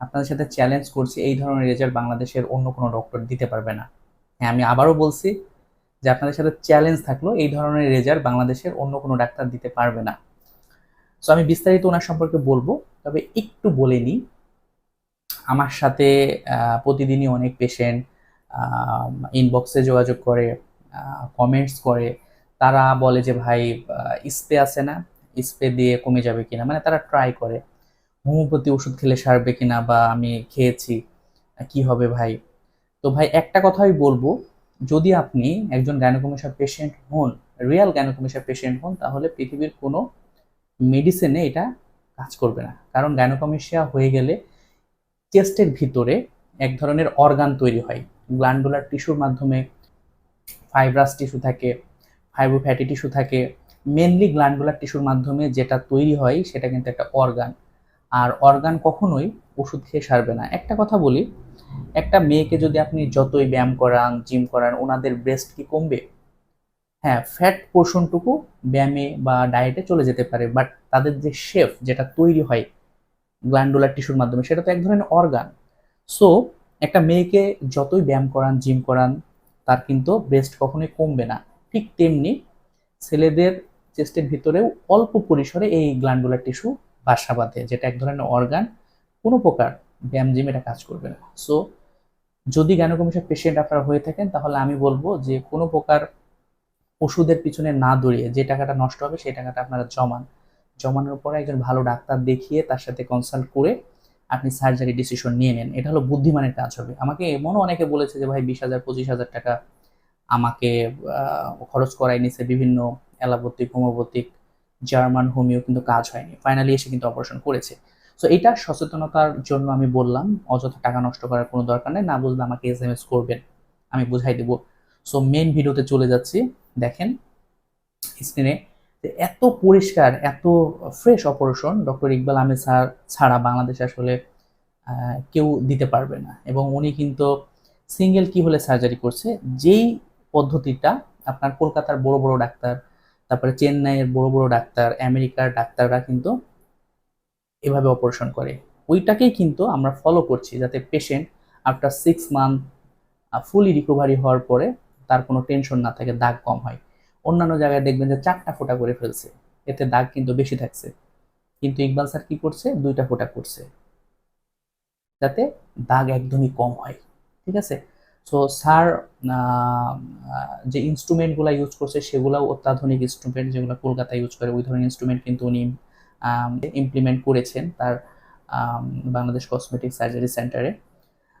আপনাদের সাথে চ্যালেঞ্জ করছি, এই ধরনের রেজাল্ট বাংলাদেশের অন্য কোনো ডক্টর দিতে পারবে না। হ্যাঁ আমি আবারও বলছি যে আপনাদের সাথে চ্যালেঞ্জ থাকল, এই ধরনের রেজাল্ট বাংলাদেশের অন্য কোনো ডাক্তার দিতে পারবে না। সো আমি বিস্তারিত ওনার সম্পর্কে বলব, তবে একটু বলে নিই, আমার সাথে প্রতিদিনই অনেক পেশেন্ট ইনবক্সে যোগাযোগ করে কমেন্টস করে, তারা বলে যে ভাই স্প্রে আছে না স্প্রে দিয়ে কমে যাবে কিনা মানে তারা ট্রাই করে। হোমিওপ্যাথি ওষুধ খেলে সারবে কিনা বা আমি খেয়েছি, কি হবে ভাই? তো ভাই, একটা কথাই বলব, যদি আপনি একজন গ্যানোকমিশা পেশেন্ট হন রিয়াল গ্যানোকমিশা পেশেন্ট হন, তাহলে পৃথিবীর কোনো মেডিসিনে এটা কাজ করবে না। কারণ গ্যানোকমিশিয়া হয়ে গেলে চেস্টের ভিতরে এক ধরনের অর্গান তৈরি হয়। গ্ল্যান্ডুলার টিস্যুর মাধ্যমে ফাইব্রাস টিস্যু থাকে ফাইব্রো ফ্যাটি টিস্যু থাকে। মেনলি গ্ল্যান্ডুলার টিস্যুর মাধ্যমে যেটা তৈরি হয়, সেটা কিন্তু একটা অর্গান আর অর্গান কখনোই ওষুধ খেয়ে সারবে না। একটা কথা বলি, একটা মেয়েকে যদি আপনি যতই ব্যায়াম করান জিম করান, ওনাদের ব্রেস্ট কি কমবে? হ্যাঁ ফ্যাট পোর্শনটুকু ব্যায়ামে বা ডায়েটে চলে যেতে পারে বাট তাদের যে শেফ যেটা তৈরি হয় গ্ল্যান্ডুলার টিস্যুর মাধ্যমে, সেটা তো এক ধরনের অর্গান সো একটা মেয়েকে যতই ব্যায়াম করান জিম করান, তার কিন্তু ব্রেস্ট কখনোই কমবে না। ঠিক তেমনি ছেলেদের চেস্টের ভিতরেও অল্প পরিসরে এই গ্ল্যান্ডুলার টিস্যু বাসা বাঁধে যেটা এক ধরনের অর্গান কোনো প্রকার ব্যায়াম জিম এটা কাজ করবে না। সো যদি গ্যানোকমিশন পেশেন্ট আপনারা হয়ে থাকেন, তাহলে আমি বলব যে কোনো প্রকার ওষুধের পিছনে না দৌড়িয়ে যে টাকাটা নষ্ট হবে, সেই টাকাটা আপনারা জমান। জমানোর পরে একজন ভালো ডাক্তার দেখিয়ে তার সাথে কনসাল্ট করে আপনি সার্জারি ডিসিশন নিয়ে নেন। এটা হলো বুদ্ধিমানের কাজ হবে। আমাকে এমনও অনেকে বলেছে যে, ভাই, বিশ হাজার, পঁচিশ হাজার টাকা আমাকে খরচ করাই নিছে বিভিন্ন অ্যালোপ্যাথিক হোমিওপ্যাথিক জার্মান হোমিও কিন্তু কাজ হয়নি। ফাইনালি এসে কিন্তু অপারেশন করেছে। সো এটা সচেতনতার জন্য আমি বললাম, অযথা টাকা নষ্ট করার কোনো দরকার নেই, না বুঝলে আমাকে এস এম এস করবেন, আমি বুঝাই দেবো। সো মেন ভিডিওতে চলে যাচ্ছি, দেখেন স্ক্রিনে এত পরিষ্কার, এত fresh operation doctor Iqbal Ahmed sir ছাড়া বাংলাদেশে আসলে কেউ দিতে পারবে না। এবং উনি কিন্তু সিঙ্গেল কি হলে সার্জারি করছে, যেই পদ্ধতিটা আপনার কলকাতার বড় বড় ডাক্তার তারপরে চেন্নাইয়ের বড় বড় ডাক্তার, আমেরিকার ডাক্তাররা কিন্তু এভাবে অপারেশন করে। ওইটাকেই কিন্তু আমরা ফলো করছি যাতে patient after six month fully recovery হওয়ার পরে তার কোনো টেনশন না থাকে, দাগ কম হয়। অন্যান্য জায়গায় দেখবেন যে চারটা ফোঁটা করে ফেলছে, এতে দাগ কিন্তু বেশি থাকছে। কিন্তু ইকবাল স্যার কি করছে? দুইটা ফোঁটা করছে। যাতে দাগ একদমই কম হয়, ঠিক আছে? সো স্যার যে ইনস্ট্রুমেন্টগুলো ইউজ করছে, সেগুলোও অত্যাধুনিক ইনস্ট্রুমেন্ট যেগুলো কলকাতায় ইউজ করে, ওই ধরনের ইনস্ট্রুমেন্ট কিন্তু উনি ইমপ্লিমেন্ট করেছেন তার বাংলাদেশ কসমেটিক সার্জারি সেন্টারে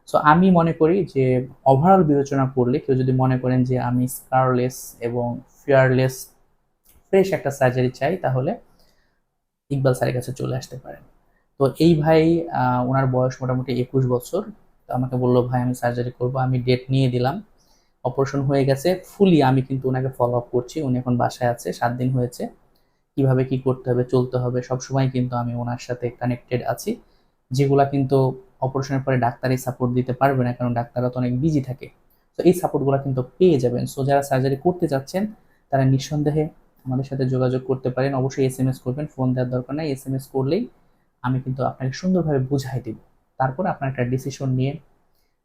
সো আমি মনে করি যে ওভারঅল বিবেচনা করলে কেউ যদি মনে করেন যে আমি স্কারলেস এবং ফিয়ারলেস ফ্রেশ একটা সার্জারি চাই, তাহলে ইকবাল স্যারের কাছে চলে আসতে পারেন। তো এই ভাই ওনার বয়স মোটামুটি একুশ বছর। তো আমাকে বলল, ভাই, আমি সার্জারি করব। আমি ডেট নিয়ে দিলাম। অপারেশন হয়ে গেছে। ফুলি আমি কিন্তু ওনাকে ফলো আপ করছি। উনি এখন বাসায় আছে, সাত দিন হয়েছে। কীভাবে কি করতে হবে, চলতে হবে, সব সময় কিন্তু আমি ওনার সাথে কানেক্টেড আছি। যেগুলা কিন্তু অপারেশনের পরে ডাক্তারই সাপোর্ট দিতে পারবে না, কারণ ডাক্তাররা তো অনেক বিজি থাকে। তো এই সাপোর্টগুলো কিন্তু পেয়ে যাবেন। সো যারা সার্জারি করতে চাচ্ছেন, তারা নিঃসন্দেহে আমাদের সাথে যোগাযোগ করতে পারেন। অবশ্যই এস এম এস করবেন ফোন দেওয়ার দরকার নাই। এস এম এস করলেই আমি কিন্তু আপনাকে সুন্দরভাবে বুঝাই দিব। তারপর আপনার একটা ডিসিশন নিয়ে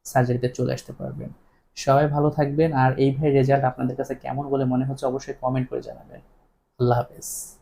সার্জারিতে চলে আসতে পারবেন। সবাই ভালো থাকবেন আর এই ভাই রেজাল্ট আপনাদের কাছে কেমন বলে মনে হচ্ছে অবশ্যই কমেন্ট করে জানাবেন। আল্লাহ হাফেজ।